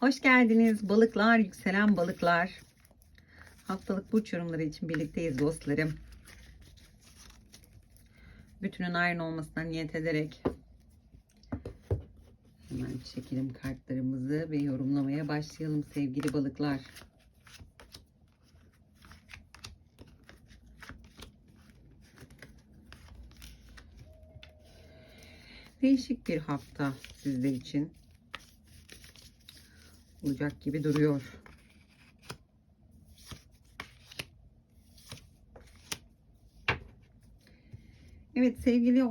Hoş geldiniz balıklar, yükselen balıklar. Haftalık burç yorumları için birlikteyiz dostlarım. Bütünün aynı olmasına niyet ederek hemen çekelim kartlarımızı ve yorumlamaya başlayalım sevgili balıklar. Değişik bir hafta sizler için olacak gibi duruyor. Evet sevgili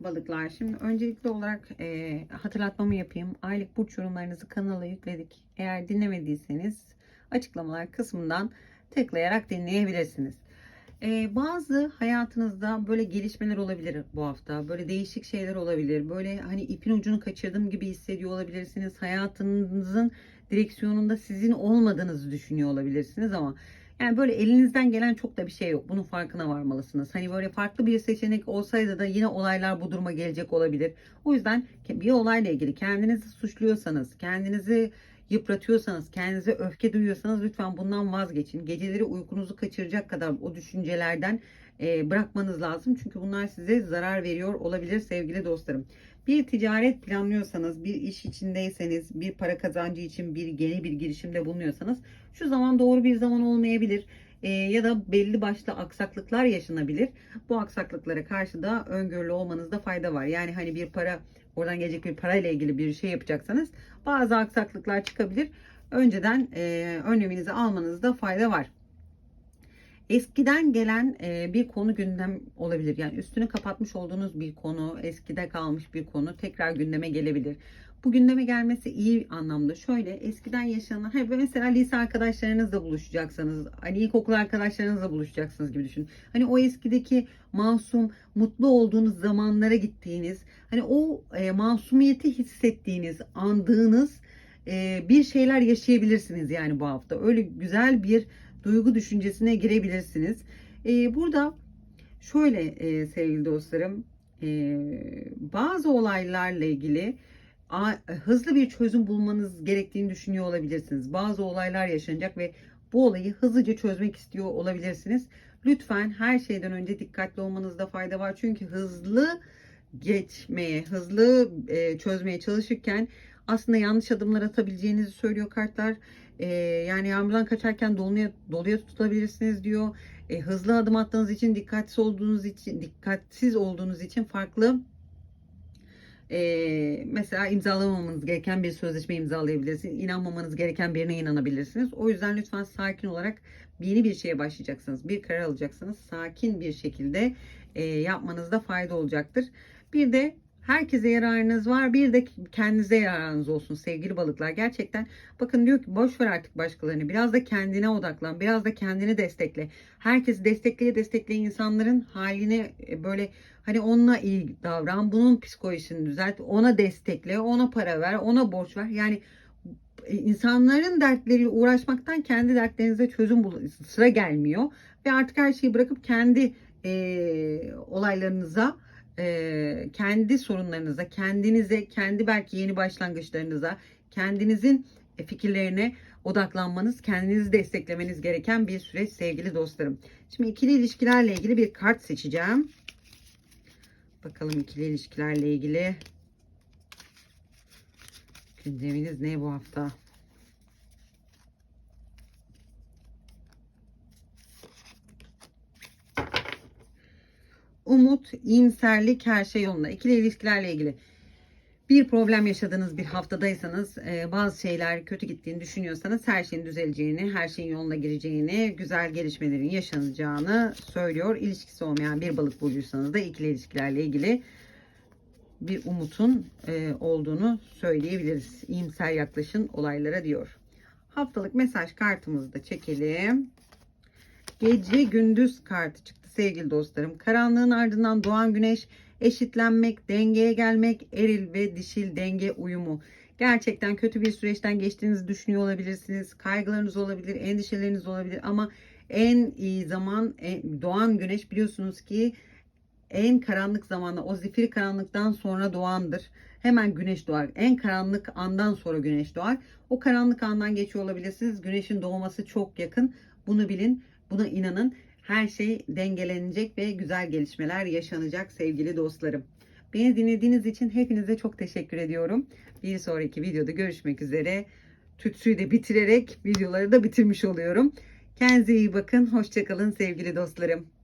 balıklar şimdi öncelikli olarak e, hatırlatmamı yapayım. Aylık burç yorumlarınızı kanala yükledik. Eğer dinlemediyseniz açıklamalar kısmından tıklayarak dinleyebilirsiniz. Ee, bazı hayatınızda böyle gelişmeler olabilir bu hafta. Böyle değişik şeyler olabilir. Böyle hani ipin ucunu kaçırdım gibi hissediyor olabilirsiniz. Hayatınızın direksiyonunda sizin olmadığınızı düşünüyor olabilirsiniz ama yani böyle elinizden gelen çok da bir şey yok. Bunun farkına varmalısınız. Hani böyle farklı bir seçenek olsaydı da yine olaylar bu duruma gelecek olabilir. O yüzden bir olayla ilgili kendinizi suçluyorsanız, kendinizi yıpratıyorsanız, kendinize öfke duyuyorsanız lütfen bundan vazgeçin. Geceleri uykunuzu kaçıracak kadar o düşüncelerden e, bırakmanız lazım. Çünkü bunlar size zarar veriyor olabilir sevgili dostlarım. Bir ticaret planlıyorsanız, bir iş içindeyseniz, bir para kazancı için bir yeni bir girişimde bulunuyorsanız şu zaman doğru bir zaman olmayabilir. E, ya da belli başlı aksaklıklar yaşanabilir. Bu aksaklıklara karşı da öngörülü olmanızda fayda var. Yani hani bir para oradan gelecek bir parayla ilgili bir şey yapacaksanız bazı aksaklıklar çıkabilir. Önceden e, önleminizi almanızda fayda var. Eskiden gelen e, bir konu gündem olabilir. Yani üstünü kapatmış olduğunuz bir konu, eskide kalmış bir konu tekrar gündeme gelebilir. Bu gündeme gelmesi iyi anlamda. Şöyle eskiden yaşanan, hani mesela lise arkadaşlarınızla buluşacaksanız, hani ilkokul arkadaşlarınızla buluşacaksınız gibi düşünün. Hani o eskideki masum, mutlu olduğunuz zamanlara gittiğiniz, hani o e, masumiyeti hissettiğiniz, andığınız e, bir şeyler yaşayabilirsiniz yani bu hafta. Öyle güzel bir duygu düşüncesine girebilirsiniz. E, burada şöyle e, sevgili dostlarım, e, bazı olaylarla ilgili hızlı bir çözüm bulmanız gerektiğini düşünüyor olabilirsiniz. Bazı olaylar yaşanacak ve bu olayı hızlıca çözmek istiyor olabilirsiniz. Lütfen her şeyden önce dikkatli olmanızda fayda var. Çünkü hızlı geçmeye, hızlı e, çözmeye çalışırken aslında yanlış adımlar atabileceğinizi söylüyor kartlar. E, yani yağmurdan kaçarken doluya, doluya tutabilirsiniz diyor. E, hızlı adım attığınız için, dikkatsiz olduğunuz için, dikkatsiz olduğunuz için farklı e, mesela imzalamamanız gereken bir sözleşme imzalayabilirsiniz. İnanmamanız gereken birine inanabilirsiniz. O yüzden lütfen sakin olarak yeni bir şeye başlayacaksınız. Bir karar alacaksınız. Sakin bir şekilde e, yapmanızda fayda olacaktır. Bir de herkese yararınız var. Bir de kendinize yararınız olsun sevgili balıklar. Gerçekten bakın diyor ki boş ver artık başkalarını. Biraz da kendine odaklan. Biraz da kendini destekle. Herkesi destekleye destekleyen insanların haline e, böyle hani onunla iyi davran. Bunun psikolojisini düzelt. Ona destekle. Ona para ver. Ona borç ver. Yani e, insanların dertleriyle uğraşmaktan kendi dertlerinize çözüm bul sıra gelmiyor. Ve artık her şeyi bırakıp kendi e, olaylarınıza e, kendi sorunlarınıza, kendinize, kendi belki yeni başlangıçlarınıza, kendinizin fikirlerine odaklanmanız, kendinizi desteklemeniz gereken bir süreç sevgili dostlarım. Şimdi ikili ilişkilerle ilgili bir kart seçeceğim. Bakalım ikili ilişkilerle ilgili gündeminiz ne bu hafta? Umut, iyimserlik her şey yolunda. İkili ilişkilerle ilgili bir problem yaşadığınız bir haftadaysanız e, bazı şeyler kötü gittiğini düşünüyorsanız her şeyin düzeleceğini, her şeyin yoluna gireceğini, güzel gelişmelerin yaşanacağını söylüyor. İlişkisi olmayan bir balık burcuysanız da ikili ilişkilerle ilgili bir umutun e, olduğunu söyleyebiliriz. İyimser yaklaşın olaylara diyor. Haftalık mesaj kartımızı da çekelim. Gece gündüz kartı çıktı sevgili dostlarım. Karanlığın ardından doğan güneş, eşitlenmek, dengeye gelmek, eril ve dişil denge uyumu. Gerçekten kötü bir süreçten geçtiğinizi düşünüyor olabilirsiniz. Kaygılarınız olabilir, endişeleriniz olabilir ama en iyi zaman doğan güneş biliyorsunuz ki en karanlık zamanda o zifiri karanlıktan sonra doğandır. hemen güneş doğar. En karanlık andan sonra güneş doğar. O karanlık andan geçiyor olabilirsiniz. Güneşin doğması çok yakın. Bunu bilin, buna inanın. Her şey dengelenecek ve güzel gelişmeler yaşanacak sevgili dostlarım. Beni dinlediğiniz için hepinize çok teşekkür ediyorum. Bir sonraki videoda görüşmek üzere. Tütsüyü de bitirerek videoları da bitirmiş oluyorum. Kendinize iyi bakın. Hoşçakalın sevgili dostlarım.